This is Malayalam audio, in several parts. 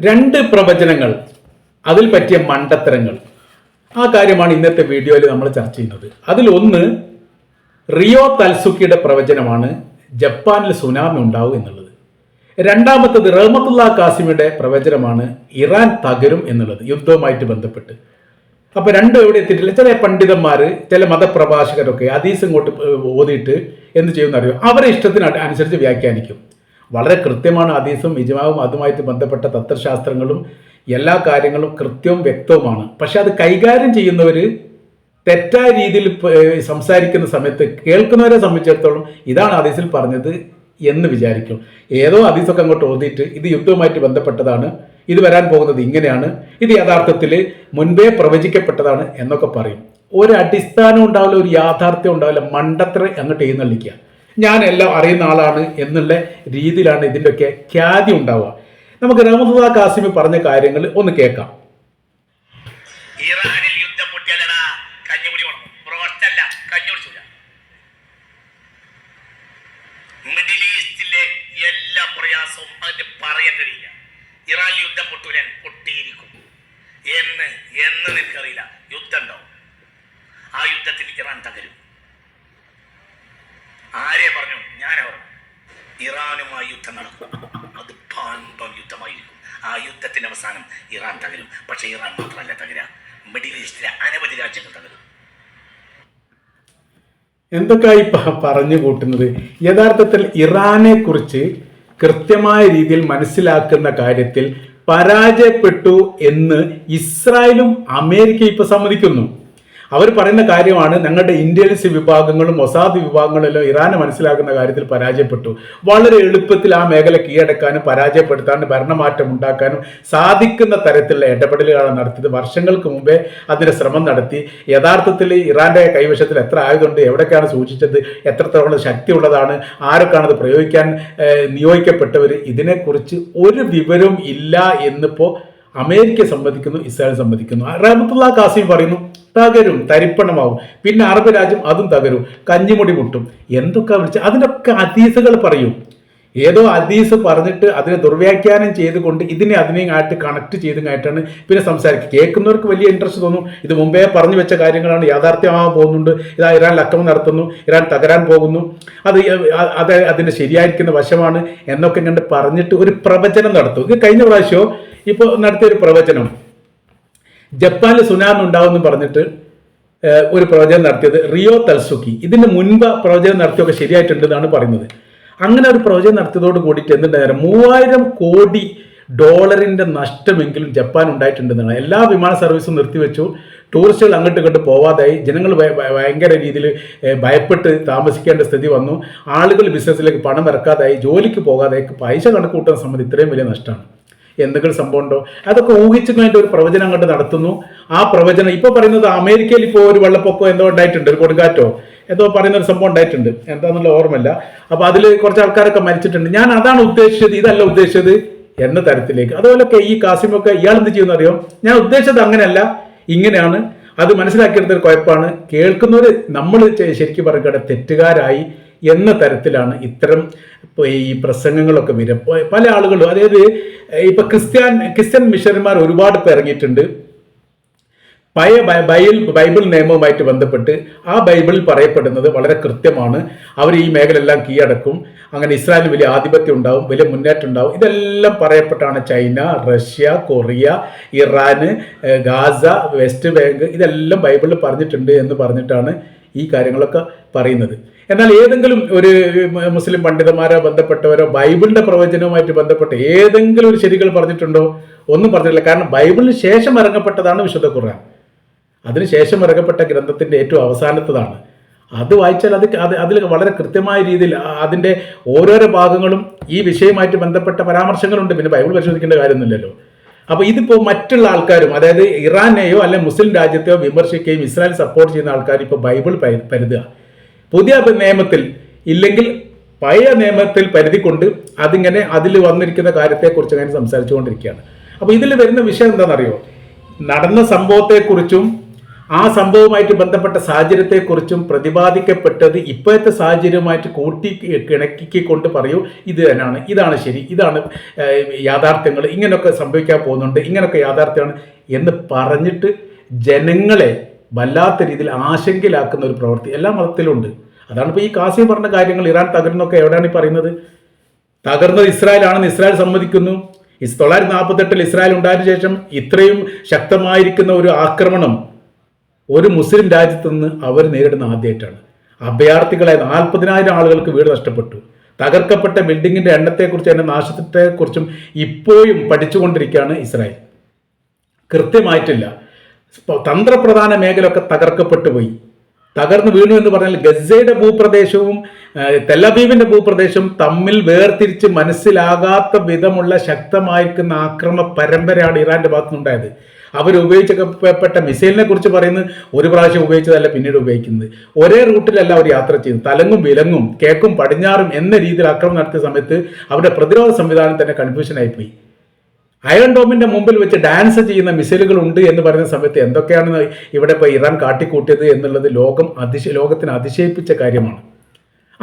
രണ്ട് പ്രവചനങ്ങൾ. അതിൽ പറ്റിയ മണ്ടത്തരങ്ങൾ. ആ കാര്യമാണ് ഇന്നത്തെ വീഡിയോയിൽ നമ്മൾ ചർച്ച ചെയ്യുന്നത്. അതിൽ ഒന്ന് റിയോ തൽസുക്കിയുടെ പ്രവചനമാണ് ജപ്പാനിൽ സുനാമി ഉണ്ടാവും എന്നുള്ളത്. രണ്ടാമത്തത് റഹ്മത്തുള്ള കാസിമിയുടെ പ്രവചനമാണ് ഇറാൻ തകരും എന്നുള്ളത് യുദ്ധവുമായിട്ട് ബന്ധപ്പെട്ട്. അപ്പൊ രണ്ടും എവിടെ എത്തിയിട്ടില്ല. ചില പണ്ഡിതന്മാർ ചില മതപ്രഭാഷകരൊക്കെ അതീസ് ഇങ്ങോട്ട് ഓതിയിട്ട് എന്ത് ചെയ്യുമെന്ന് അറിയോ അവരെ ഇഷ്ടത്തിന് അനുസരിച്ച് വ്യാഖ്യാനിക്കും. വളരെ കൃത്യമാണ് ഹദീസും ഇജ്മാവും അതുമായിട്ട് ബന്ധപ്പെട്ട തത്വശാസ്ത്രങ്ങളും എല്ലാ കാര്യങ്ങളും കൃത്യവും വ്യക്തവുമാണ്. പക്ഷെ അത് കൈകാര്യം ചെയ്യുന്നവർ തെറ്റായ രീതിയിൽ സംസാരിക്കുന്ന സമയത്ത് കേൾക്കുന്നവരെ സംബന്ധിച്ചിടത്തോളം ഇതാണ് ഹദീസിൽ പറഞ്ഞത് എന്ന് വിചാരിക്കും. ഏതോ ഹദീസൊക്കെ അങ്ങോട്ട് ഓതിയിട്ട് ഇത് യുദ്ധവുമായിട്ട് ബന്ധപ്പെട്ടതാണ് ഇത് വരാൻ പോകുന്നത് ഇങ്ങനെയാണ് ഇത് യഥാർത്ഥത്തിൽ മുൻപേ പ്രവചിക്കപ്പെട്ടതാണ് എന്നൊക്കെ പറയും. ഒരു അടിസ്ഥാനം ഉണ്ടാവില്ല ഒരു യാഥാർത്ഥ്യം ഉണ്ടാവില്ല മണ്ടത്ര അങ്ങോട്ട് എഴുന്നള്ളിക്കുക. ഞാൻ എല്ലാം അറിയുന്ന ആളാണ് എന്നുള്ള രീതിയിലാണ് ഇതിന്റെയൊക്കെ ഖ്യാതി ഉണ്ടാവുക. നമുക്ക് റഹ്മത്തുള്ള കാസിമി പറഞ്ഞ കാര്യങ്ങൾ ഒന്ന് കേൾക്കാം. ഇറാനിൽ യുദ്ധം പൊട്ടിയാലടാ കഞ്ഞുകുടി വേണം റോസ്റ്റ് അല്ല കഞ്ഞി കുടിച്ചില്ല മിഡിൽ ഈസ്റ്റിലെ എല്ലാ പ്രയാസവും അതിന് പറയാൻ കഴിയില്ല ഇറാൻ യുദ്ധം പൊട്ടൂലൻ പൊട്ടിയിരിക്കും. എന്ന് എന്ന് നിനക്കറിയില്ല. യുദ്ധം ഉണ്ടാവും. ആ യുദ്ധത്തിൽ ഇറാൻ തകരും ആരെ പറഞ്ഞു ഞാനാ പറഞ്ഞു ഇറാനുമായി യുദ്ധം നടക്കും അത് പാമ്പം യുദ്ധമായിരിക്കും. ആ യുദ്ധത്തിന്റെ അവസാനം ഇറാൻ തകരും. പക്ഷേ ഇറാൻ മാത്രമല്ല തകരാ. മിഡിൽ ഈസ്റ്റിലെ അനവധി രാജ്യങ്ങൾ തകരും. എന്തൊക്കെയായി പറഞ്ഞു കൂട്ടുന്നത്? യഥാർത്ഥത്തിൽ ഇറാനെ കുറിച്ച് കൃത്യമായ രീതിയിൽ മനസ്സിലാക്കുന്ന കാര്യത്തിൽ പരാജയപ്പെട്ടു എന്ന് ഇസ്രായേലും അമേരിക്കയും ഇപ്പൊ സമ്മതിക്കുന്നു. അവർ പറയുന്ന കാര്യമാണ് ഞങ്ങളുടെ ഇന്റലിജൻസ് വിഭാഗങ്ങളും മൊസാദ് വിഭാഗങ്ങളും ഇറാന് മനസ്സിലാക്കുന്ന കാര്യത്തിൽ പരാജയപ്പെട്ടു. വളരെ എളുപ്പത്തിൽ ആ മേഖല കീഴടക്കാനും പരാജയപ്പെടുത്താനും ഭരണമാറ്റം ഉണ്ടാക്കാനും സാധിക്കുന്ന തരത്തിലുള്ള ഇടപെടലുകളാണ് നടത്തിയത്. വർഷങ്ങൾക്ക് മുമ്പേ അതിന് ശ്രമം നടത്തി. യഥാർത്ഥത്തിൽ ഇറാന്റെ കൈവശത്തിൽ എത്ര ആയതുകൊണ്ട് എവിടേക്കാണ് സൂക്ഷിച്ചത് എത്രത്തോളം ശക്തിയുള്ളതാണ് ആരൊക്കെയാണ് അത് പ്രയോഗിക്കാൻ നിയോഗിക്കപ്പെട്ടവർ ഇതിനെക്കുറിച്ച് ഒരു വിവരവും ഇല്ല എന്നിപ്പോ അമേരിക്ക സംബന്ധിക്കുന്നു ഇസ്രായേൽ സംബന്ധിക്കുന്നു. റഹമത്തുള്ള കാസിം പറയുന്നു തകരും തരിപ്പണമാവും. പിന്നെ അറബ് രാജ്യം അതും തകരും. കഞ്ഞിമുടി മുട്ടും. എന്തൊക്കെ വിളിച്ച് അതിനൊക്കെ അതീസുകൾ പറയും. ഏതോ അതീസ് പറഞ്ഞിട്ട് അതിനെ ദുർവ്യാഖ്യാനം ചെയ്തുകൊണ്ട് ഇതിനെ അതിനെയും ആയിട്ട് കണക്ട് ചെയ്തുമായിട്ടാണ് പിന്നെ സംസാരിക്കുക. കേൾക്കുന്നവർക്ക് വലിയ ഇൻട്രസ്റ്റ് തോന്നും. ഇത് മുമ്പേ പറഞ്ഞു വെച്ച കാര്യങ്ങളാണ് യാഥാർത്ഥ്യമാകാൻ പോകുന്നുണ്ട്. ഇതാ ഇറാൻ അക്രമം നടത്തുന്നു. ഇറാൻ തകരാൻ പോകുന്നു. അത് അത് അതിന്റെ ശരിയായിരിക്കുന്ന വശമാണ് എന്നൊക്കെ കണ്ട് പറഞ്ഞിട്ട് ഒരു പ്രവചനം നടത്തും. ഇത് കഴിഞ്ഞ പ്രാവശ്യമോ ഇപ്പോൾ നടത്തിയൊരു പ്രവചനം. ജപ്പാനിൽ സുനാമി ഉണ്ടാവുമെന്ന് പറഞ്ഞിട്ട് ഒരു പ്രവചനം നടത്തിയത് റിയോ തൽസുക്കി. ഇതിന് മുൻപ് പ്രവചനം നടത്തിയൊക്കെ ശരിയായിട്ടുണ്ടെന്നാണ് പറയുന്നത്. അങ്ങനെ ഒരു പ്രവചനം നടത്തിയതോട് കൂടിയിട്ട് എന്തുണ്ടായിരുന്നു മൂവായിരം കോടി ഡോളറിന്റെ നഷ്ടമെങ്കിലും ജപ്പാൻ ഉണ്ടായിട്ടുണ്ടെന്നാണ്. എല്ലാ വിമാന സർവീസും നിർത്തിവെച്ചു. ടൂറിസ്റ്റുകൾ അങ്ങോട്ട് ഇങ്ങോട്ട് പോവാതായി. ജനങ്ങൾ ഭയ- ഭയ- ഭയങ്കര രീതിയിൽ ഭയപ്പെട്ട് താമസിക്കേണ്ട സ്ഥിതി വന്നു. ആളുകൾ ബിസിനസ്സിലേക്ക് പണം ഇറക്കാതായി. ജോലിക്ക് പോകാതായി. പൈസ കണക്ക് കൂട്ടുന്ന സംബന്ധം ഇത്രയും വലിയ നഷ്ടമാണ്. എന്തെങ്കിലും സംഭവം ഉണ്ടോ അതൊക്കെ ഊഹിച്ചു കഴിഞ്ഞിട്ട് ഒരു പ്രവചനം അങ്ങോട്ട് നടത്തുന്നു. ആ പ്രവചനം ഇപ്പൊ പറയുന്നത് അമേരിക്കയിൽ ഇപ്പോൾ ഒരു വെള്ളപ്പൊക്കോ എന്തോ ഉണ്ടായിട്ടുണ്ട് ഒരു കൊടുങ്കാറ്റോ എന്തോ പറയുന്ന ഒരു സംഭവം ഉണ്ടായിട്ടുണ്ട്. എന്താന്നുള്ള ഓർമ്മയില്ല. അപ്പോൾ അതിൽ കുറച്ച് ആൾക്കാരൊക്കെ മരിച്ചിട്ടുണ്ട്. ഞാൻ അതാണ് ഉദ്ദേശിച്ചത് ഇതല്ല ഉദ്ദേശിച്ചത് എന്ന തരത്തിലേക്ക്. അതുപോലൊക്കെ ഈ കാസിമൊക്കെ ഇയാൾ എന്ത് ചെയ്യുന്ന അറിയോ? ഞാൻ ഉദ്ദേശിച്ചത് അങ്ങനെയല്ല ഇങ്ങനെയാണ്. അത് മനസ്സിലാക്കിയെടുത്തൊരു കുഴപ്പമാണ് കേൾക്കുന്നവർ നമ്മൾ ശരിക്കും പറയുകയുടെ തെറ്റുകാരായി എന്ന തരത്തിലാണ് ഇത്തരം ഈ പ്രസംഗങ്ങളൊക്കെ വരും പല ആളുകളും അതായത് ഇപ്പൊ ക്രിസ്ത്യാൻ ക്രിസ്ത്യൻ മിഷനറിമാർ ഒരുപാട് പേർ ഇറങ്ങിയിട്ടുണ്ട്. പഴയ ബൈബിൾ ബൈബിൾ നിയമവുമായിട്ട് ബന്ധപ്പെട്ട് ആ ബൈബിളിൽ പറയപ്പെടുന്നത് വളരെ കൃത്യമാണ്. അവർ ഈ മേഖലയെല്ലാം കീഴടക്കും. അങ്ങനെ ഇസ്രായേലിന് വലിയ ആധിപത്യം ഉണ്ടാവും വലിയ മുന്നേറ്റം ഉണ്ടാവും. ഇതെല്ലാം പറയപ്പെട്ടാണ് China Russia Korea Iran Gaza West Bank ഇതെല്ലാം ബൈബിളിൽ പറഞ്ഞിട്ടുണ്ട് എന്ന് പറഞ്ഞിട്ടാണ് ഈ കാര്യങ്ങളൊക്കെ പറയുന്നത്. എന്നാൽ ഏതെങ്കിലും ഒരു മുസ്ലിം പണ്ഡിതന്മാരോ ബന്ധപ്പെട്ടവരോ ബൈബിളിന്റെ പ്രവചനവുമായിട്ട് ബന്ധപ്പെട്ട് ഏതെങ്കിലും ഒരു ശരികൾ പറഞ്ഞിട്ടുണ്ടോ? ഒന്നും പറഞ്ഞിട്ടില്ല. കാരണം ബൈബിളിന് ശേഷം ഇറങ്ങപ്പെട്ടതാണ് വിശുദ്ധ ഖുർആൻ. അതിനുശേഷം ഇറങ്ങപ്പെട്ട ഗ്രന്ഥത്തിന്റെ ഏറ്റവും അവസാനത്തതാണ്. അത് വായിച്ചാൽ അത് അത് അതിൽ വളരെ കൃത്യമായ രീതിയിൽ അതിന്റെ ഓരോരോ ഭാഗങ്ങളും ഈ വിഷയമായിട്ട് ബന്ധപ്പെട്ട പരാമർശങ്ങളുണ്ട്. പിന്നെ ബൈബിൾ പരിശോധിക്കേണ്ട കാര്യമൊന്നുമില്ലല്ലോ. അപ്പൊ ഇതിപ്പോ മറ്റുള്ള ആൾക്കാരും അതായത് ഇറാനെയോ അല്ലെ മുസ്ലിം രാജ്യത്തെയോ വിമർശിക്കുകയും ഇസ്രായേൽ സപ്പോർട്ട് ചെയ്യുന്ന ആൾക്കാർ ഇപ്പോൾ ബൈബിൾ പരിധുക പുതിയ നിയമത്തിൽ ഇല്ലെങ്കിൽ പഴയ നിയമത്തിൽ പരിധിക്കൊണ്ട് അതിങ്ങനെ അതിൽ വന്നിരിക്കുന്ന കാര്യത്തെക്കുറിച്ച് അങ്ങനെ സംസാരിച്ചുകൊണ്ടിരിക്കുകയാണ്. അപ്പോൾ ഇതിൽ വരുന്ന വിഷയം എന്താണെന്നറിയോ? നടന്ന സംഭവത്തെക്കുറിച്ചും ആ സംഭവവുമായിട്ട് ബന്ധപ്പെട്ട സാഹചര്യത്തെക്കുറിച്ചും പ്രതിപാദിക്കപ്പെട്ടത് ഇപ്പോഴത്തെ സാഹചര്യവുമായിട്ട് കൂട്ടി കിണക്കിക്കൊണ്ട് പറയൂ ഇത് തന്നെയാണ്. ഇതാണ് ശരി. ഇതാണ് യാഥാർത്ഥ്യങ്ങൾ. ഇങ്ങനെയൊക്കെ സംഭവിക്കാൻ പോകുന്നുണ്ട്. ഇങ്ങനെയൊക്കെ യാഥാർത്ഥ്യമാണ് എന്ന് പറഞ്ഞിട്ട് ജനങ്ങളെ വല്ലാത്ത രീതിയിൽ ആശങ്കയിലാക്കുന്ന ഒരു പ്രവൃത്തി. എല്ലാ മതത്തിലുണ്ട്. അതാണ് ഇപ്പോൾ ഈ കാസിം പറഞ്ഞ കാര്യങ്ങൾ ഇറാൻ തകർന്നൊക്കെ എവിടെയാണ് ഈ പറയുന്നത്? തകർന്നത് ഇസ്രായേലാണെന്ന് ഇസ്രായേൽ സമ്മതിക്കുന്നു. തൊള്ളായിരത്തി നാൽപ്പത്തെട്ടിൽ ഇസ്രായേൽ ഉണ്ടായതിനു ശേഷം ഇത്രയും ശക്തമായിരിക്കുന്ന ഒരു ആക്രമണം ഒരു മുസ്ലിം രാജ്യത്ത് നിന്ന് അവർ നേരിടുന്ന ആദ്യമായിട്ടാണ് അഭയാർത്ഥികളെ നാൽപ്പതിനായിരം ആളുകൾക്ക് വീട് നഷ്ടപ്പെട്ടു. തകർക്കപ്പെട്ട ബിൽഡിങ്ങിന്റെ എണ്ണത്തെക്കുറിച്ച് അതിന്റെ നാശത്തെക്കുറിച്ചും ഇപ്പോഴും പഠിച്ചുകൊണ്ടിരിക്കുകയാണ് ഇസ്രായേൽ. കൃത്യമായിട്ടില്ല. തന്ത്രപ്രധാന മേഖലയൊക്കെ തകർക്കപ്പെട്ടു പോയി. തകർന്നു വീണു എന്ന് പറഞ്ഞാൽ ഗസയുടെ ഭൂപ്രദേശവും തെലബീബിന്റെ ഭൂപ്രദേശവും തമ്മിൽ വേർതിരിച്ച് മനസ്സിലാകാത്ത വിധമുള്ള ശക്തമായിരിക്കുന്ന ആക്രമ പരമ്പരയാണ് ഇറാന്റെ ഭാഗത്തുനിന്നുണ്ടായത്. അവർ ഉപയോഗിച്ചപ്പെട്ട മിസൈലിനെ കുറിച്ച് പറയുന്നത് ഒരു പ്രാവശ്യം ഉപയോഗിച്ചതല്ല പിന്നീട് ഉപയോഗിക്കുന്നത്. ഒരേ റൂട്ടിലല്ല അവർ യാത്ര ചെയ്യുന്നത് തലങ്ങും വിലങ്ങും കേക്കും പടിഞ്ഞാറും എന്ന രീതിയിൽ ആക്രമണം നടത്തിയ സമയത്ത് അവരുടെ പ്രതിരോധ സംവിധാനം തന്നെ കൺഫ്യൂഷൻ ആയിപ്പോയി. അയൺ ഡോമിന്റെ മുമ്പിൽ വെച്ച് ഡാൻസ് ചെയ്യുന്ന മിസൈലുകൾ ഉണ്ട് എന്ന് പറയുന്ന സമയത്ത് എന്തൊക്കെയാണ് ഇവിടെ ഇപ്പോൾ ഇറാൻ കാട്ടിക്കൂട്ടിയത് എന്നുള്ളത് ലോകം അതിശ ലോകത്തിന് അതിശയിപ്പിച്ച കാര്യമാണ്.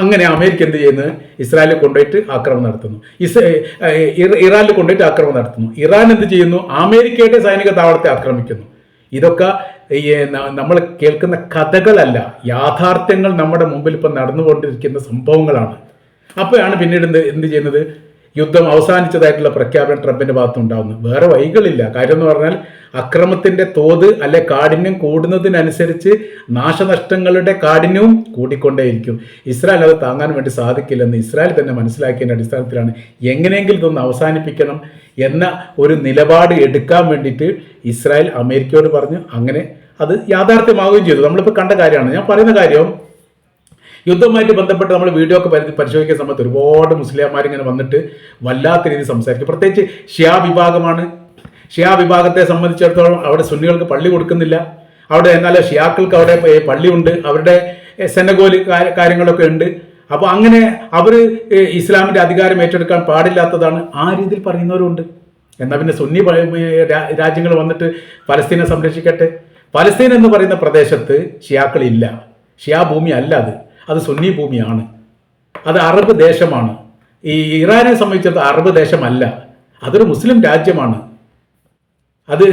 അങ്ങനെ അമേരിക്ക എന്ത് ചെയ്യുന്നത് ഇസ്രായേലിൽ കൊണ്ടുപോയിട്ട് ആക്രമണം നടത്തുന്നു. ഇസ് ഇറാനിൽ കൊണ്ടുപോയിട്ട് ആക്രമണം നടത്തുന്നു. ഇറാൻ എന്ത് ചെയ്യുന്നു? അമേരിക്കയുടെ സൈനിക താവളത്തെ ആക്രമിക്കുന്നു. ഇതൊക്കെ ഈ നമ്മൾ കേൾക്കുന്ന കഥകളല്ല. യാഥാർത്ഥ്യങ്ങൾ നമ്മുടെ മുമ്പിൽ ഇപ്പം നടന്നുകൊണ്ടിരിക്കുന്ന സംഭവങ്ങളാണ്. അപ്പോഴാണ് പിന്നീട് എന്ത് എന്ത് ചെയ്യുന്നത്? യുദ്ധം അവസാനിച്ചതായിട്ടുള്ള പ്രഖ്യാപനം ട്രംപിന്റെ ഭാഗത്ത് ഉണ്ടാവുന്നത് വേറെ വൈകളില്ല കാര്യം എന്ന് പറഞ്ഞാൽ അക്രമത്തിന്റെ തോത് അല്ലെ കാഠിന്യം കൂടുന്നതിനനുസരിച്ച് നാശനഷ്ടങ്ങളുടെ കാഠിന്യവും കൂടിക്കൊണ്ടേയിരിക്കും. ഇസ്രായേൽ അത് താങ്ങാൻ വേണ്ടി സാധിക്കില്ലെന്ന് ഇസ്രായേൽ തന്നെ മനസ്സിലാക്കിയതിന്റെ അടിസ്ഥാനത്തിലാണ് എങ്ങനെയെങ്കിലും ഇതൊന്ന് അവസാനിപ്പിക്കണം എന്ന ഒരു നിലപാട് എടുക്കാൻ വേണ്ടിയിട്ട് ഇസ്രായേൽ അമേരിക്കയോട് പറഞ്ഞു. അങ്ങനെ അത് യാഥാർത്ഥ്യമാവുകയും ചെയ്തു. നമ്മളിപ്പോൾ കണ്ട കാര്യമാണ്. ഞാൻ പറയുന്ന കാര്യം യുദ്ധവുമായിട്ട് ബന്ധപ്പെട്ട് നമ്മൾ വീഡിയോ ഒക്കെ പരി- പരിശോധിക്കുന്ന സമയത്ത് ഒരുപാട് മുസ്ലിംമാർ ഇങ്ങനെ വന്നിട്ട് വല്ലാത്ത രീതിയിൽ സംസാരിക്കും. പ്രത്യേകിച്ച് ഷിയാ വിഭാഗമാണ് ഷിയാ വിഭാഗത്തെ സംബന്ധിച്ചിടത്തോളം അവിടെ സുന്നികൾക്ക് പള്ളി കൊടുക്കുന്നില്ല. അവിടെ എന്നാൽ ഷിയാക്കൾക്ക് അവിടെ പള്ളിയുണ്ട്. അവരുടെ സെനഗോൽ കാര്യങ്ങളൊക്കെ ഉണ്ട്. അപ്പോൾ അങ്ങനെ അവർ ഇസ്ലാമിന്റെ അധികാരം ഏറ്റെടുക്കാൻ പാടില്ലാത്തതാണ് ആ രീതിയിൽ പറയുന്നവരുണ്ട്. എന്നാൽ പിന്നെ സുന്നി രാജ്യങ്ങൾ വന്നിട്ട് പലസ്തീനെ സംരക്ഷിക്കട്ടെ? പലസ്തീൻ എന്ന് പറയുന്ന പ്രദേശത്ത് ഷിയാക്കളില്ല ഷിയാ ഭൂമി അല്ല അത്. അത് സുന്നി ഭൂമിയാണ്. അത് അറബ് ദേശമാണ്. ഈ ഇറാനെ സംബന്ധിച്ചത് അറബ് ദേശമല്ല. അതൊരു മുസ്ലിം രാജ്യമാണ്. അത്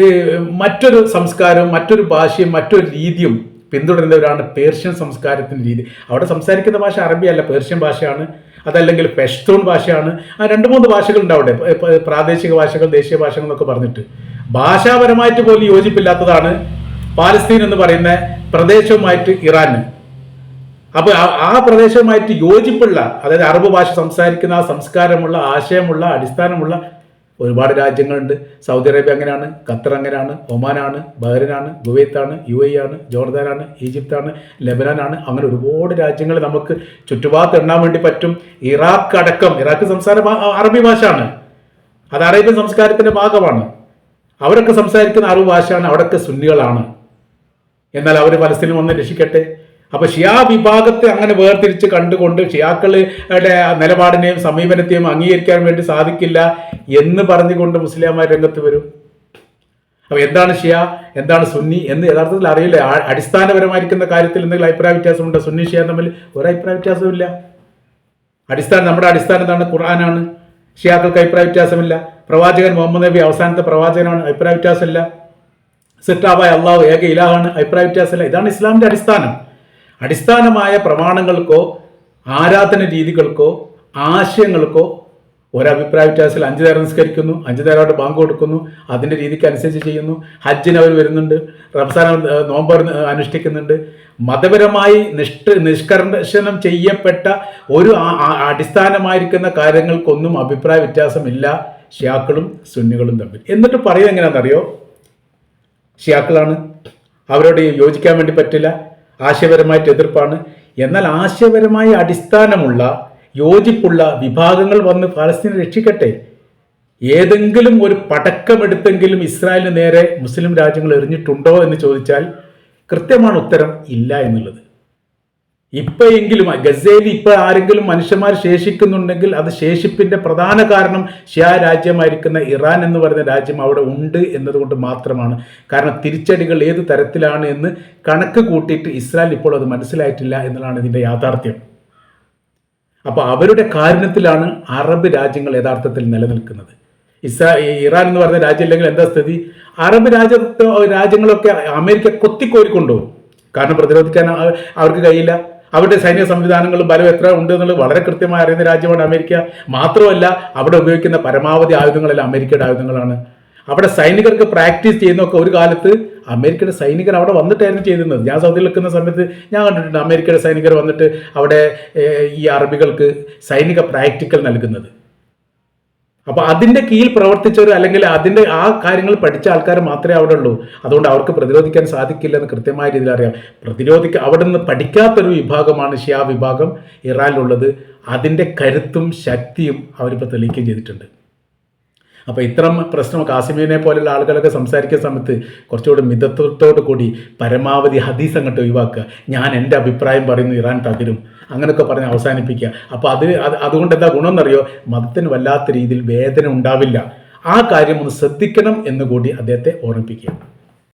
മറ്റൊരു സംസ്കാരവും മറ്റൊരു ഭാഷയും മറ്റൊരു രീതിയും പിന്തുടരുന്നവരാണ് പേർഷ്യൻ സംസ്കാരത്തിന്റെ രീതി. അവിടെ സംസാരിക്കുന്ന ഭാഷ അറബിയല്ല പേർഷ്യൻ ഭാഷയാണ്. അതല്ലെങ്കിൽ പെഷ്തൂൺ ഭാഷയാണ്. ആ രണ്ട് മൂന്ന് ഭാഷകളുണ്ട് അവിടെ. പ്രാദേശിക ഭാഷകൾ ദേശീയ ഭാഷകൾ എന്നൊക്കെ പറഞ്ഞിട്ട്. ഭാഷാപരമായിട്ട് പോലും യോജിപ്പില്ലാത്തതാണ് പാലസ്തീൻ എന്ന് പറയുന്ന പ്രദേശവുമായിട്ട് ഇറാന്. അപ്പോൾ ആ പ്രദേശവുമായിട്ട് യോജിപ്പുള്ള അതായത് അറബ് ഭാഷ സംസാരിക്കുന്ന ആ സംസ്കാരമുള്ള ആശയമുള്ള അടിസ്ഥാനമുള്ള ഒരുപാട് രാജ്യങ്ങളുണ്ട്. സൗദി അറേബ്യ അങ്ങനെയാണ് ഖത്തർ അങ്ങനെയാണ് ഒമാനാണ് ബഹ്റിനാണ് കുവൈത്താണ് യു എ ആണ് ജോർദാനാണ് ഈജിപ്താണ് ലെബനാനാണ്. അങ്ങനെ ഒരുപാട് രാജ്യങ്ങൾ നമുക്ക് ചുറ്റുപാട് എണ്ണാൻ വേണ്ടി പറ്റും. ഇറാഖ് അടക്കം ഇറാഖ് സംസാര അറബി ഭാഷയാണ്. അത് അറേബ്യൻ സംസ്കാരത്തിന്റെ ഭാഗമാണ്. അവരൊക്കെ സംസാരിക്കുന്ന അറബ് ഭാഷയാണ് അവിടെയൊക്കെ സുന്നികളാണ്. എന്നാൽ അവർ പലസ്തീനിൽ വന്ന് രക്ഷിക്കട്ടെ? അപ്പൊ ഷിയാ വിഭാഗത്തെ അങ്ങനെ വേർതിരിച്ച് കണ്ടുകൊണ്ട് ഷിയാക്കളുടെ നിലപാടിനെയും സമീപനത്തെയും അംഗീകരിക്കാൻ വേണ്ടി സാധിക്കില്ല എന്ന് പറഞ്ഞുകൊണ്ട് മുസ്ലിംമാർ രംഗത്ത് വരും. അപ്പൊ എന്താണ് ഷിയ? എന്താണ് സുന്നി? എന്ന് യഥാർത്ഥത്തിൽ അറിയില്ല. അടിസ്ഥാനപരമായിരിക്കുന്ന കാര്യത്തിൽ എന്തെങ്കിലും അഭിപ്രായ വ്യത്യാസമുണ്ടോ? സുന്നി ഷിയ തമ്മിൽ ഒരു അഭിപ്രായ വ്യത്യാസമില്ല അടിസ്ഥാനം നമ്മുടെ അടിസ്ഥാനം എന്താണ്? ഖുർആനാണ്. ഷിയാക്കൾക്ക് അഭിപ്രായ വ്യത്യാസമില്ല. പ്രവാചകൻ മുഹമ്മദ് നബി അവസാനത്തെ പ്രവാചകനാണ്. അഭിപ്രായ വ്യത്യാസമില്ല. സിട്ടാബായ അള്ളാഹു ഏക ഇലാഹാണ്. അഭിപ്രായ വ്യത്യാസമില്ല. ഇതാണ് ഇസ്ലാമിന്റെ അടിസ്ഥാനം. അടിസ്ഥാനമായ പ്രമാണങ്ങൾക്കോ ആരാധന രീതികൾക്കോ ആശയങ്ങൾക്കോ ഒരഭിപ്രായ വ്യത്യാസത്തിൽ അഞ്ചു നേരം നിസ്കരിക്കുന്നു അഞ്ചു നേരമായിട്ട് ബാങ്ക് കൊടുക്കുന്നു അതിന്റെ രീതിക്ക് അനുസരിച്ച് ചെയ്യുന്നു ഹജ്ജിന് അവർ വരുന്നുണ്ട് റംസാൻ നോമ്പ് അനുഷ്ഠിക്കുന്നുണ്ട്. മതപരമായി നിഷ്ഠ നിഷ്കർഷണം ചെയ്യപ്പെട്ട ഒരു അടിസ്ഥാനമായിരിക്കുന്ന കാര്യങ്ങൾക്കൊന്നും അഭിപ്രായ വ്യത്യാസമില്ല. ഷിയാക്കളും സുന്നികളും തമ്മിൽ. എന്നിട്ട് പറയുന്നത് എങ്ങനെയാണെന്നറിയോ? ഷിയാക്കളാണ്. അവരോട് യോജിക്കാൻ വേണ്ടി പറ്റില്ല. ആശയപരമായിട്ട് എതിർപ്പാണ്. എന്നാൽ ആശയപരമായ അടിസ്ഥാനമുള്ള യോജിപ്പുള്ള വിഭാഗങ്ങൾ വന്ന് ഫലസ്തീനെ രക്ഷിക്കട്ടെ. ഏതെങ്കിലും ഒരു പടക്കമെടുത്തെങ്കിലും ഇസ്രായേലിന് നേരെ മുസ്ലിം രാജ്യങ്ങൾ എറിഞ്ഞിട്ടുണ്ടോ എന്ന് ചോദിച്ചാൽ കൃത്യമാണ് ഉത്തരം ഇല്ല എന്നുള്ളത്. ഇപ്പോഴെങ്കിലും ഗസയിൽ ഇപ്പോൾ ആരെങ്കിലും മനുഷ്യന്മാർ ശേഷിക്കുന്നുണ്ടെങ്കിൽ അത് ശേഷിപ്പിന്റെ പ്രധാന കാരണം ഷിയാ രാജ്യമായിരിക്കുന്ന ഇറാൻ എന്ന് പറയുന്ന രാജ്യം അവിടെ ഉണ്ട് എന്നതുകൊണ്ട് മാത്രമാണ്. കാരണം തിരിച്ചടികൾ ഏത് തരത്തിലാണ് എന്ന് കണക്ക് കൂട്ടിയിട്ട് ഇസ്രായേൽ ഇപ്പോൾ അത് മനസ്സിലായിട്ടില്ല എന്നതാണ് ഇതിന്റെ യാഥാർത്ഥ്യം. അപ്പോൾ അവരുടെ കാരുണ്യത്തിലാണ് അറബ് രാജ്യങ്ങൾ യഥാർത്ഥത്തിൽ നിലനിൽക്കുന്നത്. ഇസ്രാ ഇറാൻ എന്ന് പറയുന്ന രാജ്യം ഇല്ലെങ്കിൽ എന്താ സ്ഥിതി? അറബ് രാജ്യത്തെ രാജ്യങ്ങളൊക്കെ അമേരിക്ക കൊത്തിക്കോരിക്കൊണ്ടുപോകും കാരണം പ്രതിരോധിക്കാൻ അവർക്ക് കഴിയില്ല. അവരുടെ സൈന്യ സംവിധാനങ്ങളും ബലം എത്ര ഉണ്ട് എന്നുള്ളത് വളരെ കൃത്യമായി അറിയുന്ന രാജ്യമാണ് അമേരിക്ക. മാത്രമല്ല അവിടെ ഉപയോഗിക്കുന്ന പരമാവധി ആയുധങ്ങളെല്ലാം അമേരിക്കയുടെ ആയുധങ്ങളാണ്. അവിടെ സൈനികർക്ക് പ്രാക്ടീസ് ചെയ്യുന്നൊക്കെ ഒരു കാലത്ത് അമേരിക്കയുടെ സൈനികർ അവിടെ വന്നിട്ടായിരുന്നു ചെയ്തിരുന്നത്. ഞാൻ സൗദിയിൽ നിൽക്കുന്ന സമയത്ത് ഞാൻ കണ്ടിട്ടുണ്ട് അമേരിക്കയുടെ സൈനികർ വന്നിട്ട് അവിടെ ഈ അറബികൾക്ക് സൈനിക പ്രാക്ടിക്കൽ നൽകുന്നത്. അപ്പൊ അതിന്റെ കീഴിൽ പ്രവർത്തിച്ചവർ അല്ലെങ്കിൽ അതിന്റെ ആ കാര്യങ്ങൾ പഠിച്ച ആൾക്കാർ മാത്രമേ അവിടെ ഉള്ളൂ. അതുകൊണ്ട് അവർക്ക് പ്രതിരോധിക്കാൻ സാധിക്കില്ല എന്ന് കൃത്യമായ രീതിയിൽ അറിയാം. പ്രതിരോധിക്കുക അവിടെ നിന്ന് പഠിക്കാത്തൊരു വിഭാഗമാണ് ഷിയാ വിഭാഗം ഇറാനിലുള്ളത്. അതിന്റെ കരുത്തും ശക്തിയും അവരിപ്പോൾ തെളിയിക്കുകയും ചെയ്തിട്ടുണ്ട്. അപ്പോൾ ഇത്തരം പ്രശ്നം കാസിമീനെ പോലുള്ള ആളുകളൊക്കെ സംസാരിക്കുന്ന സമയത്ത് കുറച്ചുകൂടി മിതത്വത്തോടു കൂടി പരമാവധി ഹദീസ് അങ്ങോട്ട് ഒഴിവാക്കുക. ഞാൻ എന്റെ അഭിപ്രായം പറയുന്നു ഇറാൻ തകരും. അങ്ങനെയൊക്കെ പറഞ്ഞ് അവസാനിപ്പിക്കുക. അപ്പോൾ അത് അത് അതുകൊണ്ട് എന്താ ഗുണമെന്നറിയോ മതത്തിന് വല്ലാത്ത രീതിയിൽ വേദന ഉണ്ടാവില്ല. ആ കാര്യം ഒന്ന് ശ്രദ്ധിക്കണം എന്നുകൂടി അദ്ദേഹത്തെ ഓർമ്മിപ്പിക്കുക